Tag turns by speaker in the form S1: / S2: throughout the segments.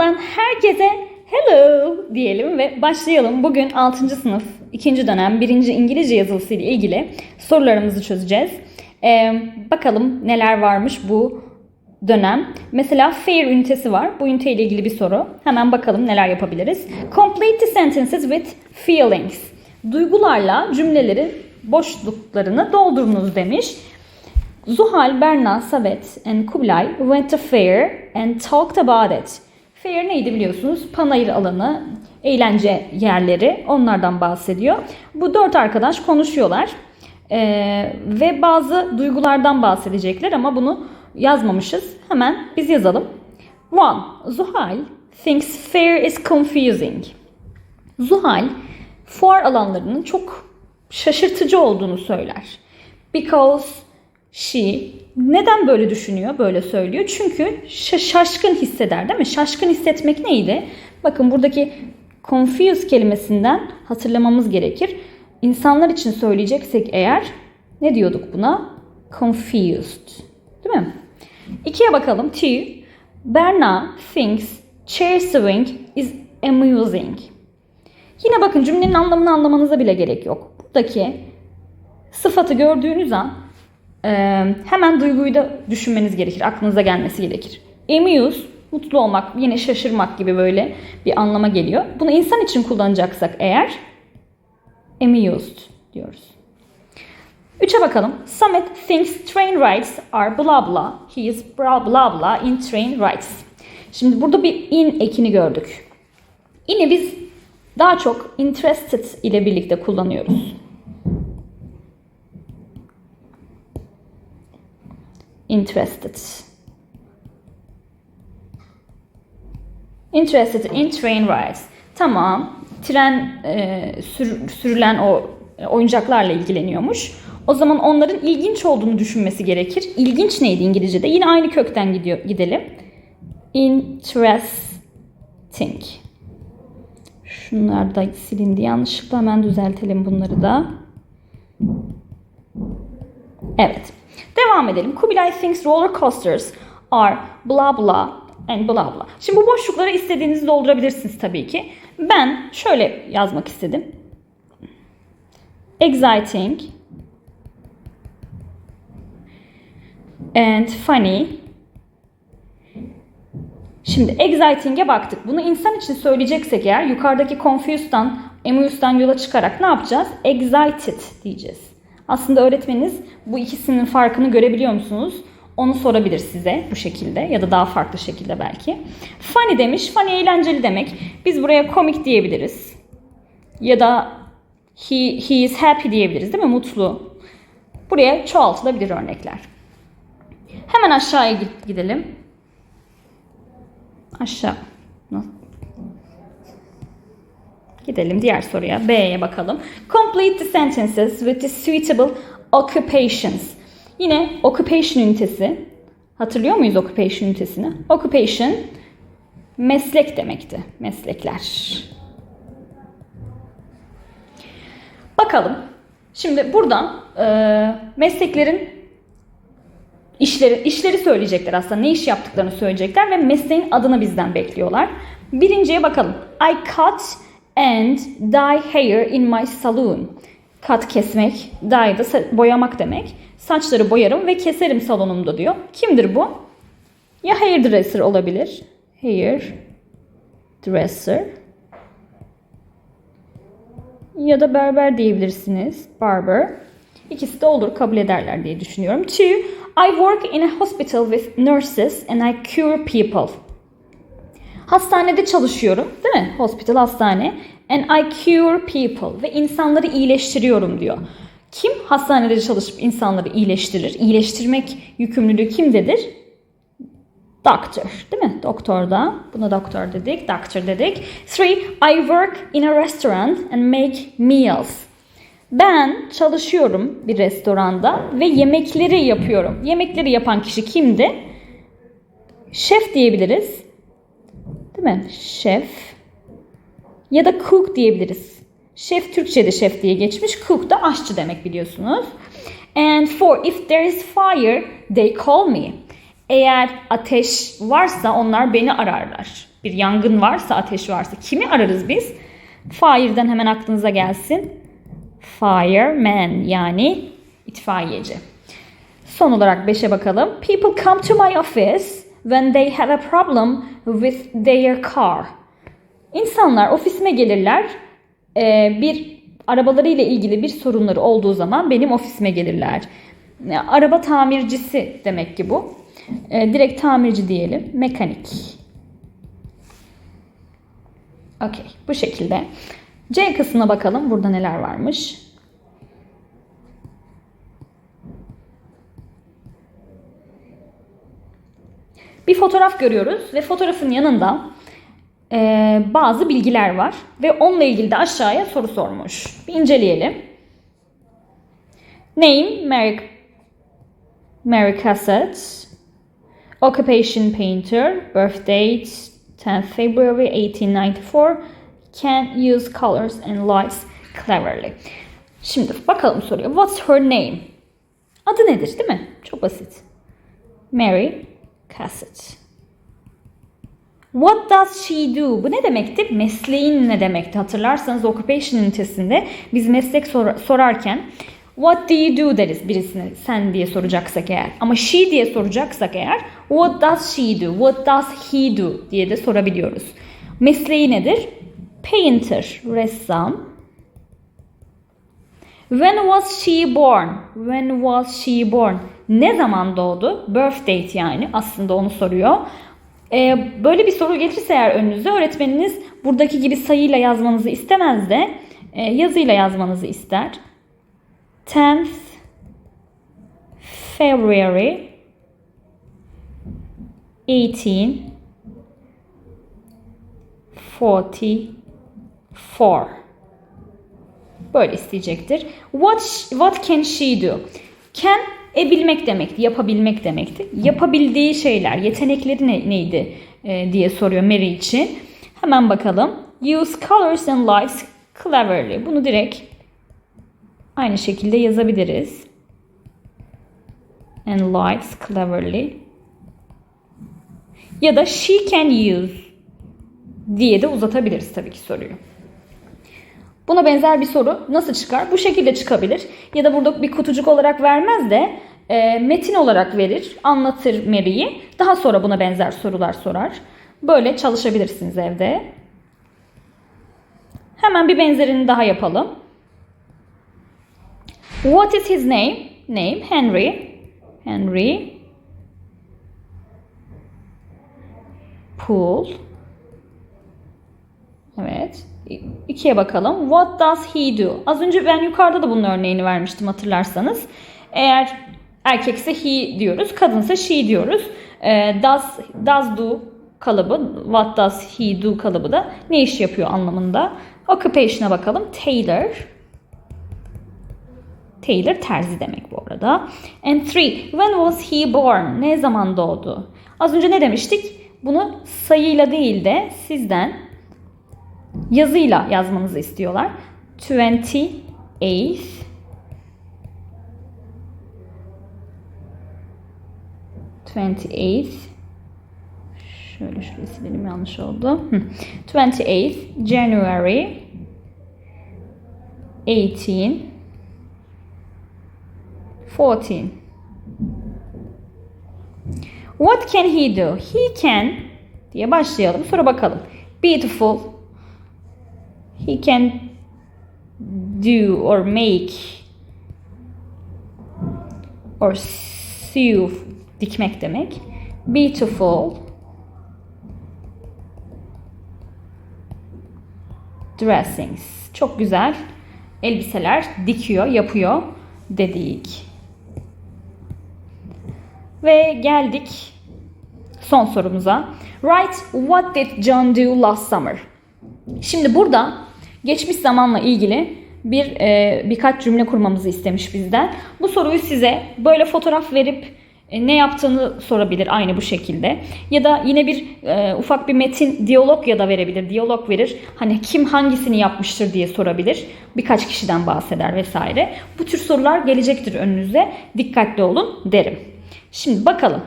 S1: uzatmadan herkese hello diyelim ve başlayalım. Bugün 6. sınıf 2. dönem 1. İngilizce yazılısı ile ilgili sorularımızı çözeceğiz. Ee, bakalım neler varmış bu dönem. Mesela fair ünitesi var. Bu ünite ile ilgili bir soru. Hemen bakalım neler yapabiliriz. Complete the sentences with feelings. Duygularla cümlelerin boşluklarını doldurunuz demiş. Zuhal, Berna, Savet and Kublai went to fair and talked about it. Fair neydi biliyorsunuz? Panayır alanı, eğlence yerleri onlardan bahsediyor. Bu dört arkadaş konuşuyorlar. Ee, ve bazı duygulardan bahsedecekler ama bunu yazmamışız. Hemen biz yazalım. One, Zuhal thinks fair is confusing. Zuhal fuar alanlarının çok şaşırtıcı olduğunu söyler. Because she neden böyle düşünüyor, böyle söylüyor? Çünkü şa- şaşkın hisseder değil mi? Şaşkın hissetmek neydi? Bakın buradaki confused kelimesinden hatırlamamız gerekir. İnsanlar için söyleyeceksek eğer ne diyorduk buna? Confused. Değil mi? İkiye bakalım. Two. Berna thinks chair swing is amusing. Yine bakın cümlenin anlamını anlamanıza bile gerek yok. Buradaki sıfatı gördüğünüz an hemen duyguyu da düşünmeniz gerekir. Aklınıza gelmesi gerekir. Amuse, mutlu olmak, yine şaşırmak gibi böyle bir anlama geliyor. Bunu insan için kullanacaksak eğer amused diyoruz. Üçe bakalım. Samet thinks train rides are blah blah. He is blah blah blah in train rides. Şimdi burada bir in ekini gördük. In'i biz daha çok interested ile birlikte kullanıyoruz. Interested. Interested in train rides. Tamam. Tren e, sür- sürülen o oyuncaklarla ilgileniyormuş. O zaman onların ilginç olduğunu düşünmesi gerekir. İlginç neydi İngilizce'de? Yine aynı kökten gidiyor gidelim. Interesting. Şunlar da silindi yanlışlıkla hemen düzeltelim bunları da. Evet. Devam edelim. Kubilay thinks roller coasters are blah blah and blah blah. Şimdi bu boşlukları istediğinizi doldurabilirsiniz tabii ki. Ben şöyle yazmak istedim. Exciting and funny. Şimdi exciting'e baktık. Bunu insan için söyleyeceksek eğer yukarıdaki confused'dan, amused'dan yola çıkarak ne yapacağız? Excited diyeceğiz. Aslında öğretmeniniz bu ikisinin farkını görebiliyor musunuz? Onu sorabilir size bu şekilde ya da daha farklı şekilde belki. Funny demiş. Funny eğlenceli demek. Biz buraya komik diyebiliriz. Ya da he, he is happy diyebiliriz değil mi? Mutlu. Buraya çoğaltılabilir örnekler. Hemen aşağıya gidelim. Aşağı. Gidelim diğer soruya. B'ye bakalım. Complete the sentences with the suitable occupations. Yine occupation ünitesi. Hatırlıyor muyuz occupation ünitesini? Occupation meslek demekti. Meslekler. Bakalım. Şimdi buradan e, mesleklerin işleri, işleri söyleyecekler aslında. Ne iş yaptıklarını söyleyecekler ve mesleğin adını bizden bekliyorlar. Birinciye bakalım. I cut and dye hair in my saloon. Cut kesmek, dye da boyamak demek. Saçları boyarım ve keserim salonumda diyor. Kimdir bu? Ya hairdresser olabilir. Hair dresser. Ya da berber diyebilirsiniz. Barber. İkisi de olur kabul ederler diye düşünüyorum. Two, I work in a hospital with nurses and I cure people. Hastanede çalışıyorum değil mi? Hospital hastane. And I cure people. Ve insanları iyileştiriyorum diyor. Kim hastanede çalışıp insanları iyileştirir? İyileştirmek yükümlülüğü kimdedir? Doctor değil mi? Doktor da. Buna doktor dedik. Doctor dedik. Three, I work in a restaurant and make meals. Ben çalışıyorum bir restoranda ve yemekleri yapıyorum. Yemekleri yapan kişi kimdi? Şef diyebiliriz. Değil mi? Şef. Ya da cook diyebiliriz. Şef Türkçe'de şef diye geçmiş. Cook da aşçı demek biliyorsunuz. And four, if there is fire, they call me. Eğer ateş varsa onlar beni ararlar. Bir yangın varsa, ateş varsa kimi ararız biz? Fire'den hemen aklınıza gelsin. Fireman yani itfaiyeci. Son olarak 5'e bakalım. People come to my office when they have a problem with their car. İnsanlar ofisime gelirler. Ee, bir arabalarıyla ilgili bir sorunları olduğu zaman benim ofisime gelirler. Ya, Araba tamircisi demek ki bu. Ee, direkt tamirci diyelim. Mekanik. Okey. Bu şekilde. C kısmına bakalım. Burada neler varmış. Bir fotoğraf görüyoruz ve fotoğrafın yanında e, bazı bilgiler var ve onunla ilgili de aşağıya soru sormuş. Bir inceleyelim. Name Mary, Mary Cassett. Occupation painter. Birth date 10 February 1894. Can use colors and lights cleverly. Şimdi bakalım soruya. What's her name? Adı nedir değil mi? Çok basit. Mary Cassett. What does she do? Bu ne demektir? Mesleğin ne demekti? Hatırlarsanız occupation ünitesinde biz meslek sor- sorarken what do you do deriz birisine sen diye soracaksak eğer. Ama she diye soracaksak eğer what does she do? What does he do? diye de sorabiliyoruz. Mesleği nedir? Painter, ressam. When was she born? When was she born? Ne zaman doğdu? Birth date yani aslında onu soruyor. Ee, böyle bir soru gelirse eğer önünüze öğretmeniniz buradaki gibi sayıyla yazmanızı istemez de e, yazıyla yazmanızı ister. 10th February 1844 Böyle isteyecektir. What, what can she do? Can e bilmek demekti, yapabilmek demekti. Yapabildiği şeyler, yetenekleri ne, neydi e, diye soruyor Mary için. Hemen bakalım. Use colors and lights cleverly. Bunu direkt aynı şekilde yazabiliriz. And lights cleverly. Ya da she can use diye de uzatabiliriz tabii ki soruyu. Buna benzer bir soru nasıl çıkar? Bu şekilde çıkabilir. Ya da burada bir kutucuk olarak vermez de e, metin olarak verir, anlatır Mary'i. Daha sonra buna benzer sorular sorar. Böyle çalışabilirsiniz evde. Hemen bir benzerini daha yapalım. What is his name? Name Henry. Henry Pool. Evet. İkiye bakalım. What does he do? Az önce ben yukarıda da bunun örneğini vermiştim hatırlarsanız. Eğer erkekse he diyoruz, kadınsa she diyoruz. Ee, does, does do kalıbı, what does he do kalıbı da ne iş yapıyor anlamında. Occupation'a bakalım. Tailor. Tailor terzi demek bu arada. And three, when was he born? Ne zaman doğdu? Az önce ne demiştik? Bunu sayıyla değil de sizden yazıyla yazmanızı istiyorlar. 28 28 Şöyle şurayı silelim yanlış oldu. 28 January 18 14 What can he do? He can diye başlayalım. Sonra bakalım. Beautiful. He can do or make or sew dikmek demek. Beautiful. Dressings. Çok güzel elbiseler dikiyor, yapıyor dedik. Ve geldik son sorumuza. Write what did John do last summer? Şimdi burada geçmiş zamanla ilgili bir e, birkaç cümle kurmamızı istemiş bizden. Bu soruyu size böyle fotoğraf verip e, ne yaptığını sorabilir aynı bu şekilde. Ya da yine bir e, ufak bir metin diyalog ya da verebilir. Diyalog verir. Hani kim hangisini yapmıştır diye sorabilir. Birkaç kişiden bahseder vesaire. Bu tür sorular gelecektir önünüze. Dikkatli olun derim. Şimdi bakalım.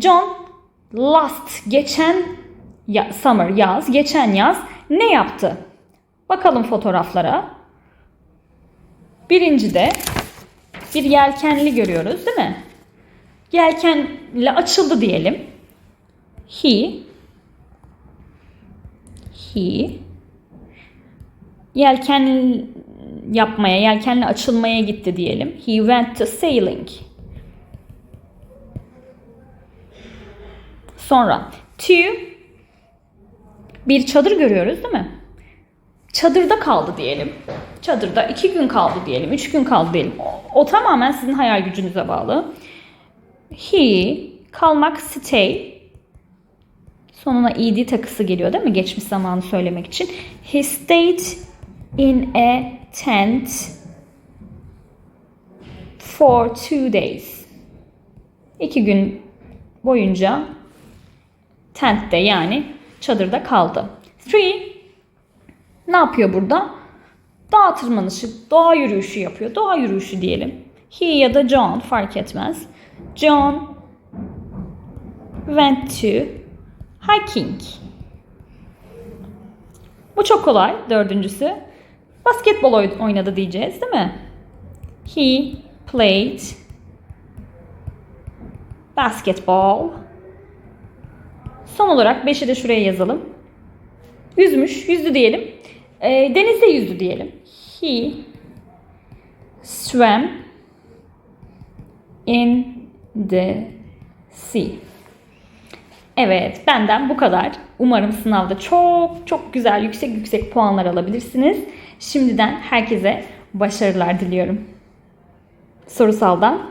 S1: John last geçen ya, summer yaz, geçen yaz ne yaptı? Bakalım fotoğraflara. Birincide bir yelkenli görüyoruz değil mi? Yelkenle açıldı diyelim. He he yelken yapmaya, yelkenle açılmaya gitti diyelim. He went to sailing. Sonra to bir çadır görüyoruz değil mi? Çadırda kaldı diyelim. Çadırda iki gün kaldı diyelim, üç gün kaldı diyelim. O, o tamamen sizin hayal gücünüze bağlı. He, kalmak stay. Sonuna ed takısı geliyor değil mi? Geçmiş zamanı söylemek için. He stayed in a tent for two days. İki gün boyunca tentte yani çadırda kaldı. Three, ne yapıyor burada? Dağ tırmanışı, doğa yürüyüşü yapıyor. Doğa yürüyüşü diyelim. He ya da John fark etmez. John went to hiking. Bu çok kolay. Dördüncüsü. Basketbol oy- oynadı diyeceğiz değil mi? He played basketball. Son olarak 5'i de şuraya yazalım. Yüzmüş, yüzdü diyelim. Ee, denizde yüzdü diyelim. He swam in the sea. Evet, benden bu kadar. Umarım sınavda çok çok güzel, yüksek yüksek puanlar alabilirsiniz. Şimdiden herkese başarılar diliyorum. Sorusaldan